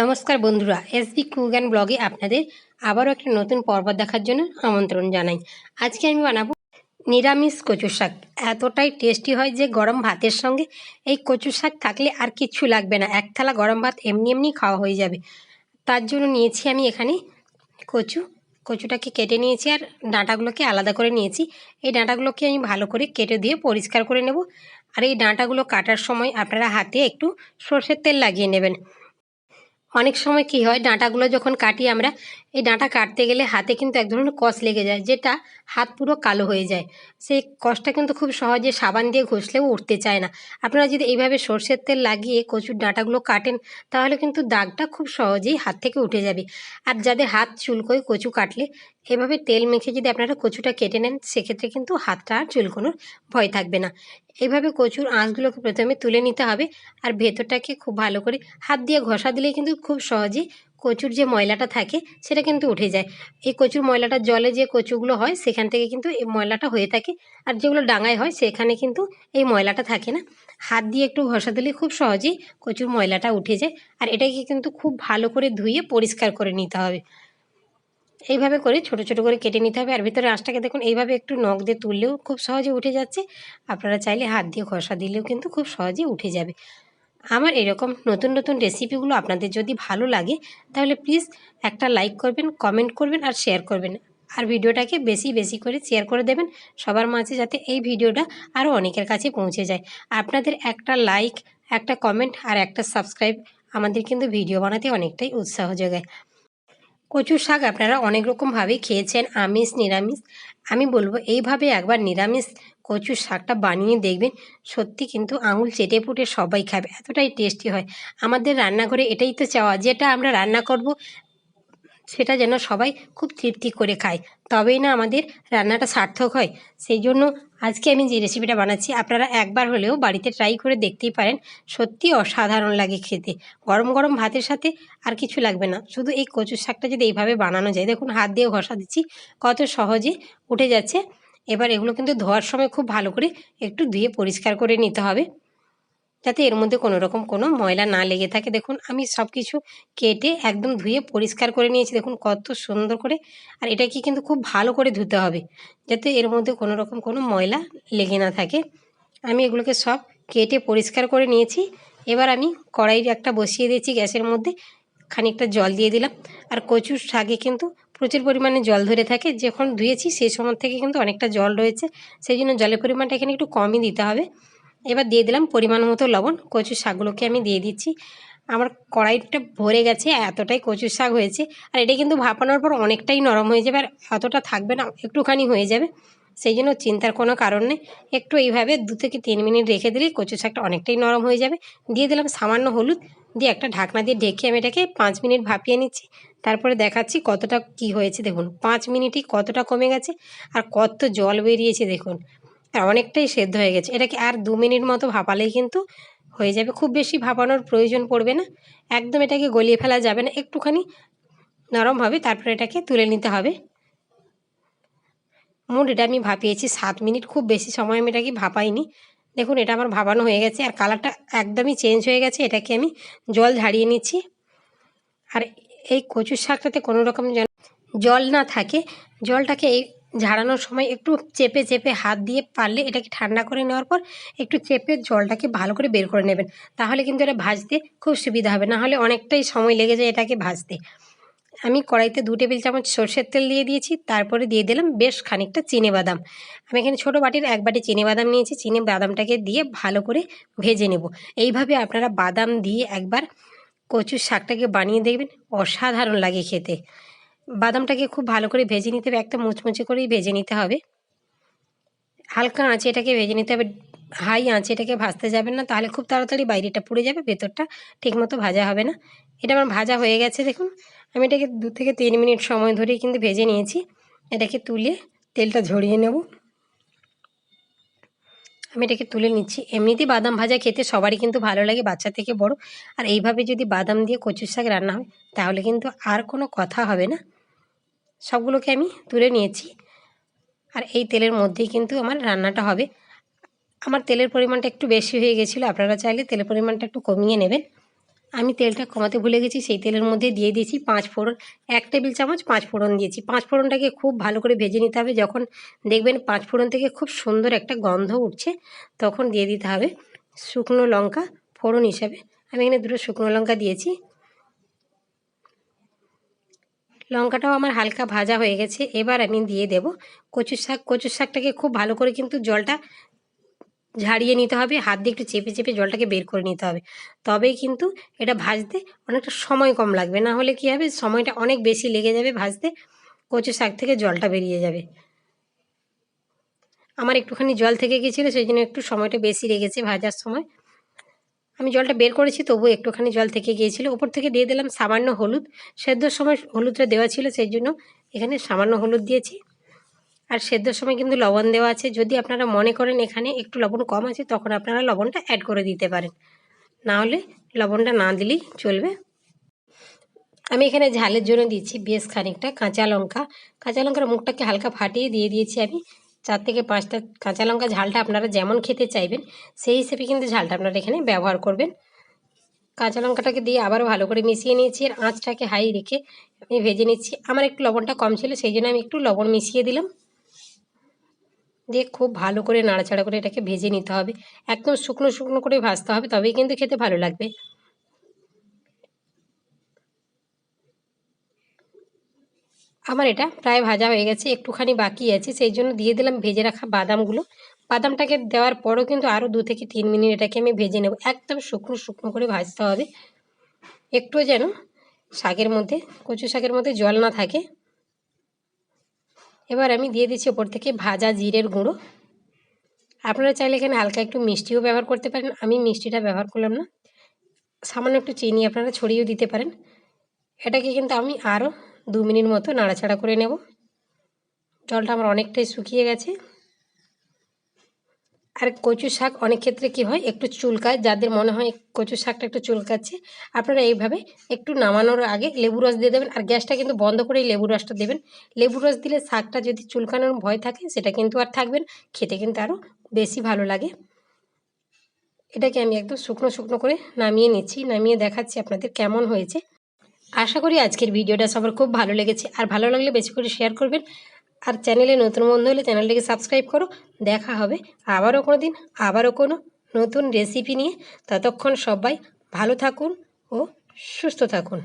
নমস্কার বন্ধুরা SB cook and ব্লগে আপনাদের আবারও একটা নতুন পর্ব দেখার জন্য আমন্ত্রণ জানাই। আজকে আমি বানাবো নিরামিষ কচু শাক। এতটাই টেস্টি হয় যে গরম ভাতের সঙ্গে এই কচু শাক থাকলে আর কিচ্ছু লাগবে না। এক থালা গরম ভাত এমনি এমনি খাওয়া হয়ে যাবে। তার জন্য নিয়েছি আমি এখানে কচু। কচুটাকে কেটে নিয়েছি আর ডাঁটাগুলোকে আলাদা করে নিয়েছি। এই ডাঁটাগুলোকে আমি ভালো করে কেটে দিয়ে পরিষ্কার করে নেব। আর এই ডাঁটাগুলো কাটার সময় আপনারা হাতে একটু সর্ষের তেল লাগিয়ে নেবেন। অনেক সময় কি হয় ডাঁটাগুলো যখন কাটি আমরা এই ডাঁটা কাটতে গেলে হাতে কিন্তু এক ধরনের কষ লেগে যায়, যেটা হাত পুরো কালো হয়ে যায়। সেই কষটা কিন্তু খুব সহজে সাবান দিয়ে ঘষলেও উঠতে চায় না। আপনারা যদি এইভাবে সর্ষের তেল লাগিয়ে কচুর ডাঁটাগুলো কাটেন, তাহলে কিন্তু দাগটা খুব সহজেই হাত থেকে উঠে যাবে। আর যাদের হাত চুলকোয় কচু কাটলে, এভাবে তেল মেখে যদি আপনারা কচুটা কেটে নেন, সেক্ষেত্রে কিন্তু হাতটা আর চুলকোনোর ভয় থাকবে না। এইভাবে কচুর আঁশগুলোকে প্রথমে তুলে নিতে হবে, আর ভেতরটাকে খুব ভালো করে হাত দিয়ে ঘষা দিলেই কিন্তু খুব সহজেই কচুর যে ময়লাটা থাকে, সেটা কিন্তু উঠে যায়। এই কচুর ময়লাটা জলে যে কচুগুলো হয়, সেখান থেকে কিন্তু এই ময়লাটা হয়ে থাকে। আর যেগুলো ডাঙায় হয়, সেখানে কিন্তু এই ময়লাটা থাকে না। হাত দিয়ে একটু ঘষা দিলে খুব সহজেই কচুর ময়লাটা উঠে যায়। আর এটাকে কিন্তু খুব ভালো করে ধুয়ে পরিষ্কার করে নিতে হবে। এইভাবে করে ছোট ছোট করে কেটে নিতে হবে। আর ভিতরে আঁশটাকে দেখুন, এইভাবে একটু নখ দিয়ে তুললেও খুব সহজে উঠে যাচ্ছে। আপনারা চাইলে হাত দিয়ে ঘষা দিলেও কিন্তু খুব সহজে উঠে যাবে। আমার এরকম নতুন নতুন রেসিপিগুলো আপনাদের যদি ভালো লাগে, তাহলে প্লিজ একটা লাইক করবেন কমেন্ট করবেন আর শেয়ার করবেন। আর ভিডিওটাকে বেশি বেশি করে শেয়ার করে দেবেন, সবার মাঝে যাতে এই ভিডিওটা আরও অনেকের কাছে পৌঁছে যায়। আপনাদের একটা লাইক একটা কমেন্ট আর একটা সাবস্ক্রাইব আমাদের কিন্তু ভিডিও বানাতে অনেকটাই উৎসাহ যোগায়। কচু শাক আপনারা অনেক রকমভাবেই খেয়েছেন, আমিষ, নিরামিষ। আমি বলব, এইভাবে একবার নিরামিষ কচু শাকটা বানিয়ে দেখবেন, সত্যি কিন্তু আঙুল চেটে পুটে সবাই খাবে, এতটাই টেস্টি হয়। আমাদের রান্নাঘরে এটাই তো চাওয়া, যেটা আমরা রান্না করব, সেটা যেন সবাই খুব তৃপ্তি করে খায়। তবেই না আমাদের রান্নাটা সার্থক হয়। সেই জন্য আজকে আমি যে রেসিপিটা বানাচ্ছি, আপনারা একবার হলেও বাড়িতে ট্রাই করে দেখতেই পারেন, সত্যি অসাধারণ লাগে খেতে। গরম গরম ভাতের সাথে আর কিছু লাগবে না, শুধু এই কচুর শাকটা যদি এইভাবে বানানো যায়। দেখুন, হাত দিয়ে ঘষা দিচ্ছি, কত সহজে উঠে যাচ্ছে। এবার এগুলো কিন্তু ধোয়ার সময় খুব ভালো করে একটু ধুয়ে পরিষ্কার করে নিতে হবে। যাতে এর মধ্যে কোনো রকম কোনো ময়লা না লেগে থাকে। দেখুন, আমি সব কিছু কেটে একদম ধুয়ে পরিষ্কার করে নিয়েছি। দেখুন, কত সুন্দর করে। আর এটাকে কিন্তু খুব ভালো করে ধুতে হবে। যাতে এর মধ্যে কোনো রকম কোনো ময়লা লেগে না থাকে। আমি এগুলোকে সব কেটে পরিষ্কার করে নিয়েছি। এবার আমি কড়াই একটা বসিয়ে দিয়েছি গ্যাসের মধ্যে। খানিকটা জল দিয়ে দিলাম। আর কচুর শাকে কিন্তু প্রচুর পরিমাণে জল ধরে থাকে, যখন ধুয়েছি সেই সময় থেকে কিন্তু অনেকটা জল রয়েছে, সেই জন্য জলের পরিমাণটা এখানে একটু কমই দিতে হবে। এবার দিয়ে দিলাম পরিমাণ মতো লবণ কচু শাকগুলোকে আমি দিয়ে দিচ্ছি। আমার কড়াইটা ভরে গেছে, এতটাই কচু শাক হয়েছে, আর এটা কিন্তু ভাপানোর পর অনেকটাই নরম হয়ে যাবে, আর অতটা থাকবে না, একটুখানি হয়ে যাবে, সেই জন্য চিন্তার কোনো কারণ নেই। একটু এইভাবে দু থেকে তিন মিনিট রেখে দিলেই কচু শাকটা অনেকটাই নরম হয়ে যাবে। দিয়ে দিলাম সামান্য হলুদ, দিয়ে একটা ঢাকনা দিয়ে ঢেকে আমি এটাকে পাঁচ মিনিট ভাপিয়ে নিচ্ছি। তারপরে দেখাচ্ছি কতটা কি হয়েছে। দেখুন, পাঁচ মিনিটই কতটা কমে গেছে আর কত জল বেরিয়েছে, দেখুন। আর অনেকটাই সেদ্ধ হয়ে গেছে। এটাকে আর দু মিনিট মতো ভাপালেই কিন্তু হয়ে যাবে। খুব বেশি ভাপানোর প্রয়োজন পড়বে না। একদম এটাকে গলিয়ে ফেলা যাবে না। একটুখানি নরমভাবে তারপরে এটাকে তুলে নিতে হবে। মোট এটা আমি ভাপিয়েছি সাত মিনিট। খুব বেশি সময় আমি এটাকে ভাপাইনি। দেখুন, এটা আমার ভাবানো হয়ে গেছে। আর কালারটা একদমই চেঞ্জ হয়ে গেছে। এটাকে আমি জল ঝাড়িয়ে নিচ্ছি। আর এই কচুর শাকটাতে কোনো রকম যেন জল না থাকে। জলটাকে এই ঝাড়ানোর সময় একটু চেপে চেপে হাত দিয়ে পারলে এটাকে ঠান্ডা করে নেওয়ার পর একটু চেপে জলটাকে ভালো করে বের করে নেবেন। তাহলে কিন্তু এটা ভাজতে খুব সুবিধা হবে। না হলে অনেকটাই সময় লেগে যায় এটাকে ভাজতে। আমি কড়াইতে দু টেবিল চামচ সর্ষের তেল দিয়ে দিয়েছি। তারপরে দিয়ে দিলাম বেশ খানিকটা চিনে বাদাম। আমি এখানে ছোটো বাটির এক বাটি চিনে বাদাম নিয়েছি। চিনে বাদামটাকে দিয়ে ভালো করে ভেজে নেব। এইভাবে আপনারা বাদাম দিয়ে একবার কচুর শাকটাকে বানিয়ে দেখবেন, অসাধারণ লাগে খেতে। বাদামটাকে খুব ভালো করে ভেজে নিতে হবে একটা মুচমুচে করেই ভেজে নিতে হবে। হালকা আঁচে এটাকে ভেজে নিতে হবে, হাই আঁচে এটাকে ভাজতে যাবেন না, তাহলে খুব তাড়াতাড়ি বাইরেটা পুড়ে যাবে, ভেতরটা ঠিকমতো ভাজা হবে না। এটা আমার ভাজা হয়ে গেছে, দেখুন। আমি এটাকে দু থেকে তিন মিনিট সময় ধরেই কিন্তু ভেজে নিয়েছি। এটাকে তুলে তেলটা ঝরিয়ে নেব। আমি এটাকে তুলে নিচ্ছি। এমনিতেই বাদাম ভাজা খেতে সবারই কিন্তু ভালো লাগে, বাচ্চা থেকে বড়। আর এইভাবে যদি বাদাম দিয়ে কচুর শাক রান্না হয়, তাহলে কিন্তু আর কোনো কথা হবে না। সবগুলোকে আমি তুলে নিয়েছি। আর এই তেলের মধ্যেই কিন্তু আমার রান্নাটা হবে। আমার তেলের পরিমাণটা একটু বেশি হয়ে গেছিল, আপনারা চাইলে তেলের পরিমাণটা একটু কমিয়ে নেবেন। আমি তেলটা কমাতে ভুলে গেছি, সেই তেলের মধ্যে দিয়ে দিয়েছি পাঁচ ফোড়ন, এক টেবিল চামচ পাঁচ ফোড়ন দিয়েছি। পাঁচ ফোড়নটাকে খুব ভালো করে ভেজে নিতে হবে। যখন দেখবেন পাঁচ ফোড়ন থেকে খুব সুন্দর একটা গন্ধ উঠছে, তখন দিয়ে দিতে হবে শুকনো লঙ্কা ফোড়ন হিসাবে। আমি এখানে দুটো শুকনো লঙ্কা দিয়েছি। লঙ্কাটাও আমার হালকা ভাজা হয়ে গেছে। এবার আমি দিয়ে দেব কচু শাক। কচু শাকটাকে খুব ভালো করে কিন্তু জলটা ঝাড়িয়ে নিতে হবে, হাত দিয়ে একটু চেপে চেপে জলটাকে বের করে নিতে হবে। তবেই কিন্তু এটা ভাজতে অনেকটা সময় কম লাগবে। না হলে কী হবে, সময়টা অনেক বেশি লেগে যাবে ভাজতে কচু শাক থেকে জলটা বেরিয়ে যাবে। আমার একটুখানি জল থেকে গেছিল, সেই জন্য একটু সময়টা বেশি লেগেছে ভাজার সময়। আমি জলটা বের করেছি তবুও একটুখানি জল থেকে গিয়েছিল। ওপর থেকে দিয়ে দিলাম সামান্য হলুদ। সেদ্ধর সময় হলুদটা দেওয়া ছিল, সেই জন্য এখানে সামান্য হলুদ দিয়েছি। আর সেদ্ধর সময় কিন্তু লবণ দেওয়া আছে। যদি আপনারা মনে করেন এখানে একটু লবণ কম আছে, তখন আপনারা লবণটা অ্যাড করে দিতে পারেন। না হলে লবণটা না দিলেই চলবে। আমি এখানে ঝালের জন্য দিচ্ছি বেশ খানিকটা কাঁচা লঙ্কা। কাঁচা লঙ্কার মুখটাকে হালকা ফাটিয়ে দিয়ে দিয়েছি আমি। চার থেকে পাঁচটা কাঁচা লঙ্কা ঝালটা আপনারা যেমন খেতে চাইবেন, সেই হিসেবে কিন্তু ঝালটা আপনারা এখানে ব্যবহার করবেন। কাঁচা লঙ্কাটাকে দিয়ে আবারও ভালো করে মিশিয়ে নিয়েছি আর আঁচটাকে হাই রেখে আমি ভেজে নিচ্ছি। আমার একটু লবণটা কম ছিল, সেই জন্য আমি একটু লবণ মিশিয়ে দিলাম। দিয়ে খুব ভালো করে নাড়াচাড়া করে এটাকে ভেজে নিতে হবে। একদম শুকনো শুকনো করে ভাজতে হবে, তবেই কিন্তু খেতে ভালো লাগবে। আমার এটা প্রায় ভাজা হয়ে গেছে, একটুখানি বাকি আছে, সেই জন্য দিয়ে দিলাম ভেজে রাখা বাদামগুলো। বাদামটাকে দেওয়ার পরও কিন্তু আরও দু থেকে তিন মিনিট এটাকে আমি ভেজে নেব। একদম শুকনো শুকনো করে ভাজতে হবে। একটু যেন শাকের মধ্যে, কচু শাকের মধ্যে জল না থাকে। এবার আমি দিয়ে দিচ্ছি ওপর থেকে ভাজা জিরের গুঁড়ো। আপনারা চাইলে এখানে হালকা একটু মিষ্টিও ব্যবহার করতে পারেন। আমি মিষ্টিটা ব্যবহার করলাম না। সামান্য একটু চিনি আপনারা ছড়িয়েও দিতে পারেন। এটাকে কিন্তু আমি আরও দু মিনিট মতো নাড়াচাড়া করে নেব। জলটা আমার অনেকটাই শুকিয়ে গেছে। আর কচু শাক অনেক ক্ষেত্রে কি হয়, একটু চুলকায়, যাদের মনে হয় কচু শাকটা একটু চুলকাচ্ছে, আপনারা এইভাবে একটু নামানোর আগে লেবু রস দিয়ে দেবেন। আর গ্যাসটা কিন্তু বন্ধ করেই লেবু রসটা দেবেন। লেবু রস দিলে শাকটা যদি চুলকানোর ভয় থাকে, সেটা কিন্তু আর থাকবেন, খেতে কিন্তু আরও বেশি ভালো লাগে। এটাকে আমি একদম শুকনো শুকনো করে নামিয়ে নিচ্ছি, নামিয়ে দেখাচ্ছি আপনাদের কেমন হয়েছে। আশা করি আজকের ভিডিওটা সবার খুব ভালো লেগেছে। আর ভালো লাগলে বেশি করে শেয়ার করবেন। আর চ্যানেলে নতুন বন্ধু হলে চ্যানেলটিকে সাবস্ক্রাইব করো, দেখা হবে আবারও কোনো দিন আবারও কোনো নতুন রেসিপি নিয়ে। ততক্ষণ সবাই ভালো থাকুন ও সুস্থ থাকুন।